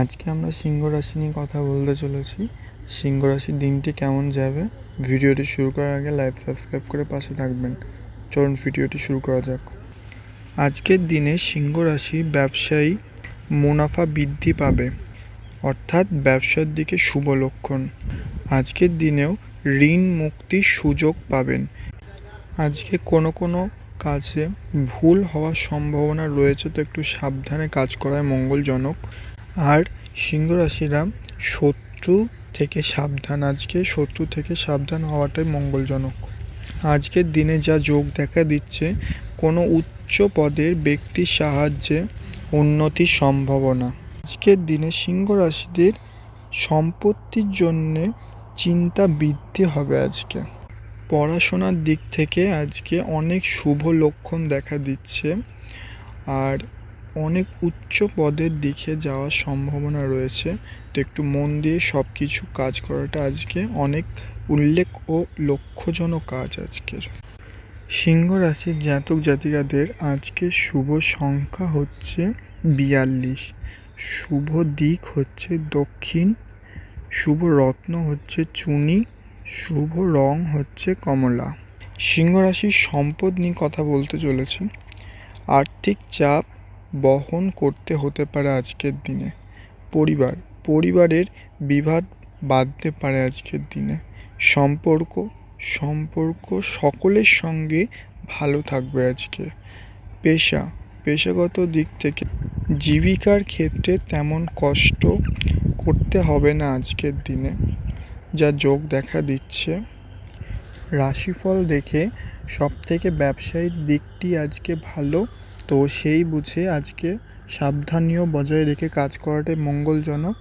আজকে আমরা সিংহ রাশি নিয়ে কথা বলতে চলেছি। সিংহ রাশির দিনটি কেমন যাবে? ভিডিওটি শুরু করার আগে লাইভ সাবস্ক্রাইব করে পাশে থাকবেন। চলুন ভিডিওটি শুরু করা যাক। আজকের দিনে সিংহ রাশি ব্যবসায়ী মুনাফা বৃদ্ধি পাবে, অর্থাৎ ব্যবসার দিকে শুভ লক্ষণ। আজকের দিনেও ঋণ মুক্তির সুযোগ পাবেন। আজকে কোনো কোনো কাজে ভুল হওয়ার সম্ভাবনা রয়েছে, তো একটু সাবধানে কাজ করায় মঙ্গলজনক। আর সিংহ রাশিরা শত্রু থেকে সাবধান। আজকে শত্রু থেকে সাবধান হওয়াটাই মঙ্গলজনক। আজকের দিনে যা যোগ দেখা দিচ্ছে, কোনো উচ্চ পদের ব্যক্তির সাহায্যে উন্নতির সম্ভাবনা। আজকের দিনে সিংহ রাশিদের সম্পত্তির জন্যে চিন্তা বৃদ্ধি হবে আজকে। পড়াশোনার দিক থেকে আজকে অনেক শুভ লক্ষণ দেখা দিচ্ছে। আর অনেক উচ্চ পদের দিকে যাওয়ার সম্ভাবনা রয়েছে। তো একটু মন দিয়ে সব কিছু কাজ করাটা আজকে অনেক উল্লেখ ও লক্ষ্যজনক কাজ আজকের। সিংহ রাশির জাতক জাতিকাদের আজকে শুভ সংখ্যা হচ্ছে বিয়াল্লিশ। শুভ দিক হচ্ছে দক্ষিণ। শুভ রত্ন হচ্ছে চুনি। শুভ রং হচ্ছে কমলা। সিংহ রাশির সম্পদ নিয়ে কথা বলতে চলেছে। আর্থিক চাপ বহন করতে হতে পারে আজকের দিনে। পরিবার, পরিবারের বিবাদ বাঁধতে পারে আজকের দিনে। সম্পর্ক সম্পর্ক সকলের সঙ্গে ভালো থাকবে আজকে। পেশা, পেশাগত দিক থেকে জীবিকার ক্ষেত্রে তেমন কষ্ট করতে হবে না আজকের দিনে। যা যোগ দেখা দিচ্ছে। রাশিফল দেখে সব থেকে ব্যবসায়িক দিকটি আজকে ভালো। তো সেই বুঝে আজকে সাবধানীয় বজায় রেখে কাজ করাটাই মঙ্গলজনক।